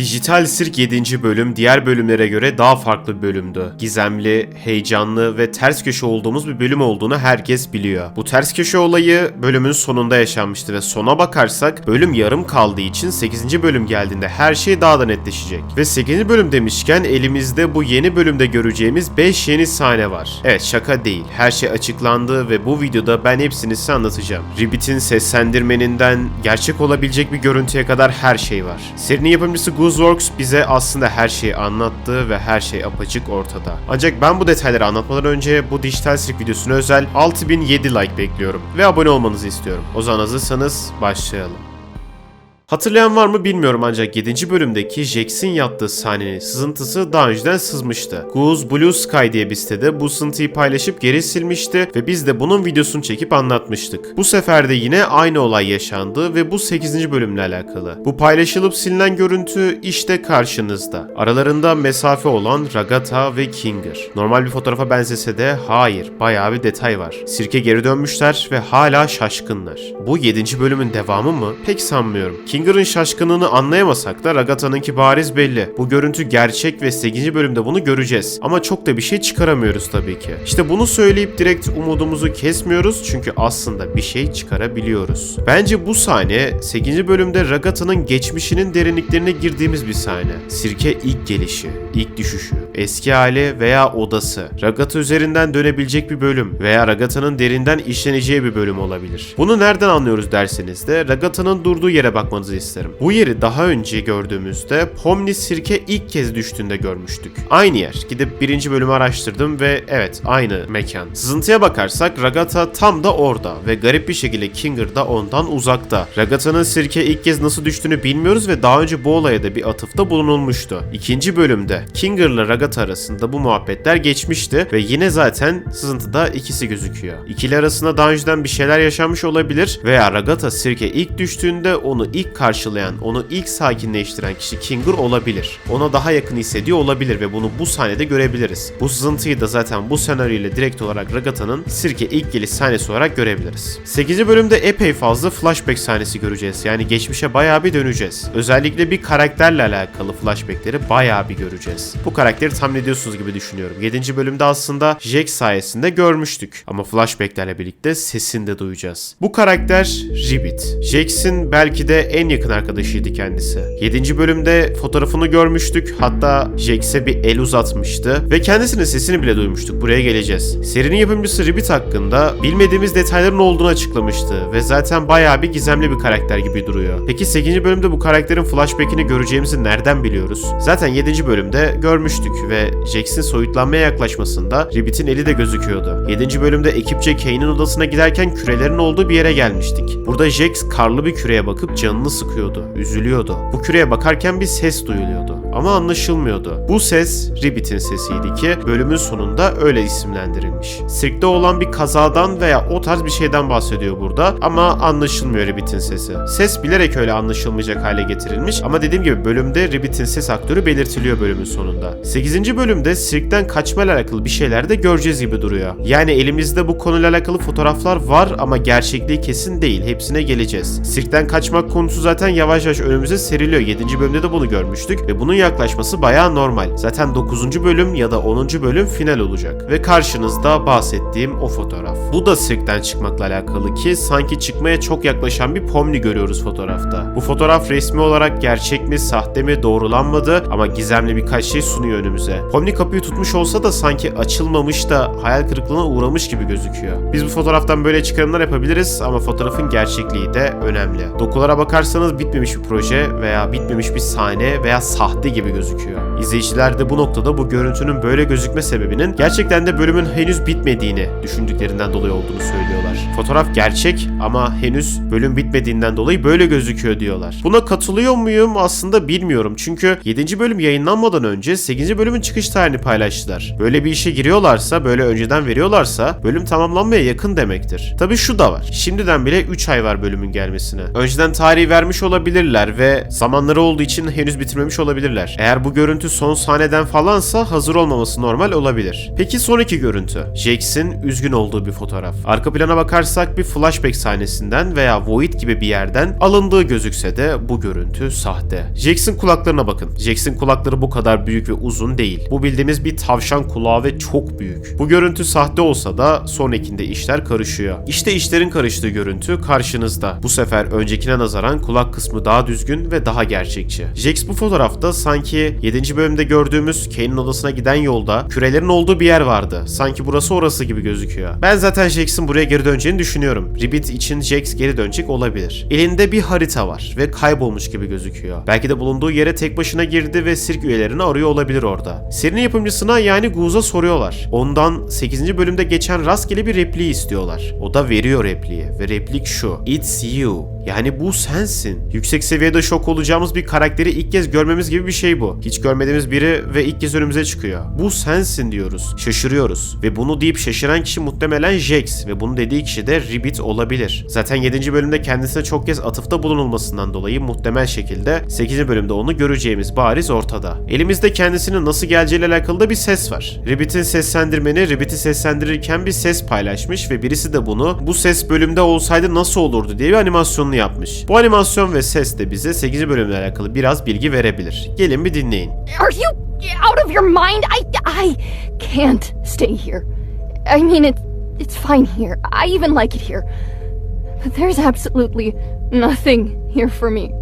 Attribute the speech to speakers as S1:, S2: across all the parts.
S1: Dijital Sirk 7. bölüm diğer bölümlere göre daha farklı bir bölümdü. Gizemli, heyecanlı ve ters köşe olduğumuz bir bölüm olduğunu herkes biliyor. Bu ters köşe olayı bölümün sonunda yaşanmıştı ve sona bakarsak bölüm yarım kaldığı için 8. bölüm geldiğinde her şey daha da netleşecek. Ve 8. bölüm demişken elimizde bu yeni bölümde göreceğimiz 5 yeni sahne var. Evet şaka değil. Her şey açıklandı ve bu videoda ben hepsini size anlatacağım. Ribbit'in seslendirmeninden gerçek olabilecek bir görüntüye kadar her şey var. Serinin yapımcısı Gooseworks bize aslında her şeyi anlattı ve her şey apaçık ortada. Ancak ben bu detayları anlatmadan önce bu dijital sirk videosuna özel 6007 like bekliyorum ve abone olmanızı istiyorum. O zaman hazırsanız başlayalım. Hatırlayan var mı bilmiyorum ancak 7. bölümdeki Jax'in yattığı sahnenin sızıntısı daha önceden sızmıştı. Goose Blue Sky diye bir sitede bu sızıntıyı paylaşıp geri silmişti ve biz de bunun videosunu çekip anlatmıştık. Bu sefer de yine aynı olay yaşandı ve bu 8. bölümle alakalı. Bu paylaşılıp silinen görüntü işte karşınızda. Aralarında mesafe olan Ragata ve Kinger. Normal bir fotoğrafa benzese de hayır bayağı bir detay var. Sirke geri dönmüşler ve hala şaşkınlar. Bu 7. bölümün devamı mı? Pek sanmıyorum. Kinger'ın şaşkınlığını anlayamasak da Ragata'nınki bariz belli. Bu görüntü gerçek ve 8. bölümde bunu göreceğiz. Ama çok da bir şey çıkaramıyoruz tabii ki. İşte bunu söyleyip direkt umudumuzu kesmiyoruz çünkü aslında bir şey çıkarabiliyoruz. Bence bu sahne 8. bölümde Ragata'nın geçmişinin derinliklerine girdiğimiz bir sahne. Sirke ilk gelişi, ilk düşüşü, eski hali veya odası. Ragata üzerinden dönebilecek bir bölüm veya Ragata'nın derinden işleneceği bir bölüm olabilir. Bunu nereden anlıyoruz derseniz de Ragata'nın durduğu yere bakmanızı isterim. Bu yeri daha önce gördüğümüzde Pomni Sirke ilk kez düştüğünde görmüştük. Aynı yer. Gidip birinci bölümü araştırdım ve evet aynı mekan. Sızıntıya bakarsak Ragata tam da orada ve garip bir şekilde Kinger da ondan uzakta. Ragata'nın Sirke ilk kez nasıl düştüğünü bilmiyoruz ve daha önce bu olaya da bir atıfta bulunulmuştu. İkinci bölümde Kinger'la Ragata arasında bu muhabbetler geçmişti ve yine zaten sızıntıda ikisi gözüküyor. İkili arasında daha önceden bir şeyler yaşanmış olabilir veya Ragata Sirke ilk düştüğünde onu ilk karşılayan, onu ilk sakinleştiren kişi Kinger olabilir. Ona daha yakın hissediyor olabilir ve bunu bu sahnede görebiliriz. Bu sızıntıyı da zaten bu senaryo ile direkt olarak Ragata'nın Sirke ilk geliş sahnesi olarak görebiliriz. 8. bölümde epey fazla flashback sahnesi göreceğiz. Yani geçmişe bayağı bir döneceğiz. Özellikle bir karakterle alakalı flashbackleri bayağı bir göreceğiz. Bu karakteri tahmin ediyorsunuz gibi düşünüyorum. 7. bölümde aslında Jack sayesinde görmüştük. Ama flashbacklerle birlikte sesini de duyacağız. Bu karakter Ribbit. Jax'in belki de en yakın arkadaşıydı kendisi. 7. bölümde fotoğrafını görmüştük. Hatta Jax'e bir el uzatmıştı. Ve kendisinin sesini bile duymuştuk. Buraya geleceğiz. Serinin yapımcısı Ribbit hakkında bilmediğimiz detayların olduğunu açıklamıştı. Ve zaten bayağı bir gizemli bir karakter gibi duruyor. Peki 8. bölümde bu karakterin flashback'ini göreceğimizi nereden biliyoruz? Zaten 7. bölümde görmüştük ve Jax'in soyutlanmaya yaklaşmasında Ribbit'in eli de gözüküyordu. 7. bölümde ekipçe Kane'in odasına giderken kürelerin olduğu bir yere gelmiştik. Burada Jax karlı bir küreye bakıp canını sıkıyordu, üzülüyordu. Bu küreye bakarken bir ses duyuluyordu ama anlaşılmıyordu. Bu ses Ribbit'in sesiydi ki bölümün sonunda öyle isimlendirilmiş. Sirkte olan bir kazadan veya o tarz bir şeyden bahsediyor burada ama anlaşılmıyor Ribbit'in sesi. Ses bilerek öyle anlaşılmayacak hale getirilmiş ama dediğim gibi bölümde Ribbit'in ses aktörü belirtiliyor bölümün sonunda. 8. bölümde sirkten kaçmayla alakalı bir şeyler de göreceğiz gibi duruyor. Yani elimizde bu konuyla alakalı fotoğraflar var ama gerçekliği kesin değil. Hepsine geleceğiz. Sirkten kaçmak konusu zaten yavaş yavaş önümüze seriliyor. 7. bölümde de bunu görmüştük ve bunun yaklaşması bayağı normal. Zaten 9. bölüm ya da 10. bölüm final olacak. Ve karşınızda bahsettiğim o fotoğraf. Bu da sirkten çıkmakla alakalı ki sanki çıkmaya çok yaklaşan bir Pomni görüyoruz fotoğrafta. Bu fotoğraf resmi olarak gerçek mi, sahte mi, doğrulanmadı ama gizemli birkaç şey sunuyor önümüze. Pomni kapıyı tutmuş olsa da sanki açılmamış da hayal kırıklığına uğramış gibi gözüküyor. Biz bu fotoğraftan böyle çıkarımlar yapabiliriz ama fotoğrafın gerçekliği de önemli. Dokulara bakarsanız bitmemiş bir proje veya bitmemiş bir sahne veya sahte gibi gözüküyor. İzleyiciler de bu noktada bu görüntünün böyle gözükme sebebinin gerçekten de bölümün henüz bitmediğini düşündüklerinden dolayı olduğunu söylüyorlar. Fotoğraf gerçek ama henüz bölüm bitmediğinden dolayı böyle gözüküyor diyorlar. Buna katılıyor muyum aslında bilmiyorum. Çünkü 7. bölüm yayınlanmadan önce 8. bölümün çıkış tarihini paylaştılar. Böyle bir işe giriyorlarsa, böyle önceden veriyorlarsa bölüm tamamlanmaya yakın demektir. Tabi şu da var. Şimdiden bile 3 ay var bölümün gelmesine. Önceden tarihi vermiş olabilirler ve zamanları olduğu için henüz bitirmemiş olabilirler. Olabilirler. Eğer bu görüntü son sahneden falansa hazır olmaması normal olabilir. Peki son iki görüntü. Jax'in üzgün olduğu bir fotoğraf. Arka plana bakarsak bir flashback sahnesinden veya Void gibi bir yerden alındığı gözükse de bu görüntü sahte. Jax'in kulaklarına bakın. Jax'in kulakları bu kadar büyük ve uzun değil. Bu bildiğimiz bir tavşan kulağı ve çok büyük. Bu görüntü sahte olsa da sonrakinde işler karışıyor. İşte işlerin karıştığı görüntü karşınızda. Bu sefer öncekine nazaran kulak kısmı daha düzgün ve daha gerçekçi. Jax bu fotoğrafta sanki 7. bölümde gördüğümüz Kane'in odasına giden yolda kürelerin olduğu bir yer vardı. Sanki burası orası gibi gözüküyor. Ben zaten Jax'in buraya geri döneceğini düşünüyorum. Ribbit için Jax geri dönecek olabilir. Elinde bir harita var ve kaybolmuş gibi gözüküyor. Belki de bulunduğu yere tek başına girdi ve sirk üyelerini arıyor olabilir orada. Serinin yapımcısına yani Guz'a soruyorlar. Ondan 8. bölümde geçen rastgele bir repliği istiyorlar. O da veriyor repliği ve replik şu. It's you. Yani bu sensin. Yüksek seviyede şok olacağımız bir karakteri ilk kez görmemiz gibi bir şey bu. Hiç görmediğimiz biri ve ilk kez önümüze çıkıyor. Bu sensin diyoruz. Şaşırıyoruz. Ve bunu deyip şaşıran kişi muhtemelen Jax ve bunu dediği kişi de Ribbit olabilir. Zaten 7. bölümde kendisine çok kez atıfta bulunulmasından dolayı muhtemel şekilde 8. bölümde onu göreceğimiz bariz ortada. Elimizde kendisinin nasıl geleceğiyle alakalı da bir ses var. Ribbit'in seslendirmeni Ribbit'i seslendirirken bir ses paylaşmış ve birisi de bunu bu ses bölümde olsaydı nasıl olurdu diye bir animasyonunu yapmış. Bu animasyon ve ses de bize 8. bölümle alakalı biraz bilgi verebilir. Gelin bir dinleyin.
S2: Are you out of your mind? I I can't stay here. I mean it it's fine here. I even like it here. But there's absolutely nothing here for me.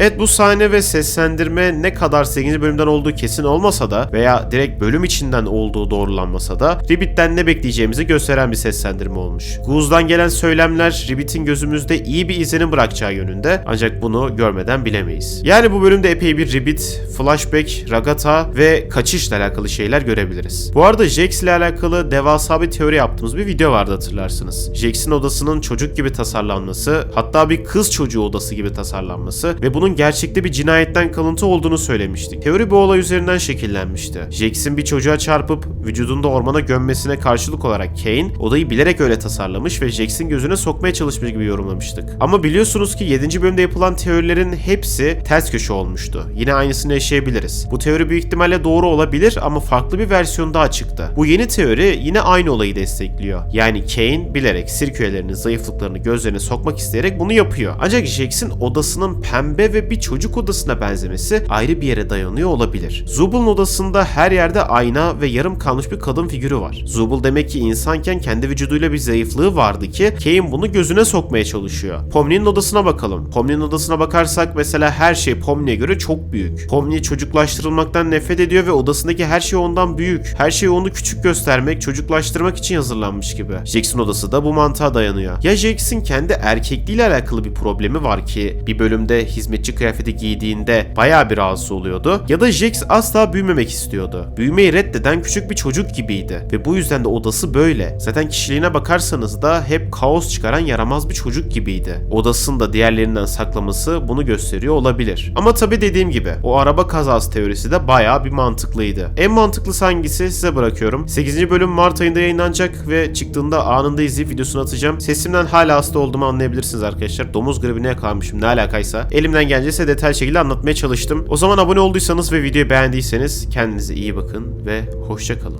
S1: Evet bu sahne ve seslendirme ne kadar 8. bölümden olduğu kesin olmasa da veya direkt bölüm içinden olduğu doğrulanmasa da Ribbit'ten ne bekleyeceğimizi gösteren bir seslendirme olmuş. Guz'dan gelen söylemler Ribbit'in gözümüzde iyi bir izlenim bırakacağı yönünde ancak bunu görmeden bilemeyiz. Yani bu bölümde epey bir Ribbit, flashback, ragata ve kaçışla alakalı şeyler görebiliriz. Bu arada Jax ile alakalı devasa bir teori yaptığımız bir video vardı hatırlarsınız. Jax'in odasının çocuk gibi tasarlanması, hatta bir kız çocuğu odası gibi tasarlanması ve bunun gerçekte bir cinayetten kalıntı olduğunu söylemiştik. Teori bu olay üzerinden şekillenmişti. Jax'in bir çocuğa çarpıp vücudunda ormana gömmesine karşılık olarak Kane odayı bilerek öyle tasarlamış ve Jax'in gözüne sokmaya çalışmış gibi yorumlamıştık. Ama biliyorsunuz ki 7. bölümde yapılan teorilerin hepsi ters köşe olmuştu. Yine aynısını yaşayabiliriz. Bu teori büyük ihtimalle doğru olabilir ama farklı bir versiyon daha çıktı. Bu yeni teori yine aynı olayı destekliyor. Yani Kane bilerek sirk üyelerinin zayıflıklarını gözlerine sokmak isteyerek bunu yapıyor. Ancak Jax'in odasının pembe ve bir çocuk odasına benzemesi ayrı bir yere dayanıyor olabilir. Zubul'un odasında her yerde ayna ve yarım kalmış bir kadın figürü var. Zubul demek ki insanken kendi vücuduyla bir zayıflığı vardı ki Kane bunu gözüne sokmaya çalışıyor. Pomni'nin odasına bakalım. Pomni'nin odasına bakarsak mesela her şey Pomni'ye göre çok büyük. Pomni çocuklaştırılmaktan nefret ediyor ve odasındaki her şey ondan büyük. Her şey onu küçük göstermek, çocuklaştırmak için hazırlanmış gibi. Jackson odası da bu mantığa dayanıyor. Ya Jackson kendi erkekliğiyle alakalı bir problemi var ki bir bölümde hizmetçi kıyafeti giydiğinde bayağı bir rahatsız oluyordu. Ya da Jax asla büyümemek istiyordu. Büyümeyi reddeden küçük bir çocuk gibiydi. Ve bu yüzden de odası böyle. Zaten kişiliğine bakarsanız da hep kaos çıkaran yaramaz bir çocuk gibiydi. Odasını da diğerlerinden saklaması bunu gösteriyor olabilir. Ama tabi dediğim gibi o araba kazası teorisi de bayağı bir mantıklıydı. En mantıklısı hangisi size bırakıyorum. 8. bölüm Mart ayında yayınlanacak ve çıktığında anında izleyip videosunu atacağım. Sesimden hala hasta olduğumu anlayabilirsiniz arkadaşlar. Domuz gribine yakalanmışım ne alakaysa. Elimden size detaylı şekilde anlatmaya çalıştım. O zaman abone olduysanız ve videoyu beğendiyseniz kendinize iyi bakın ve hoşça kalın.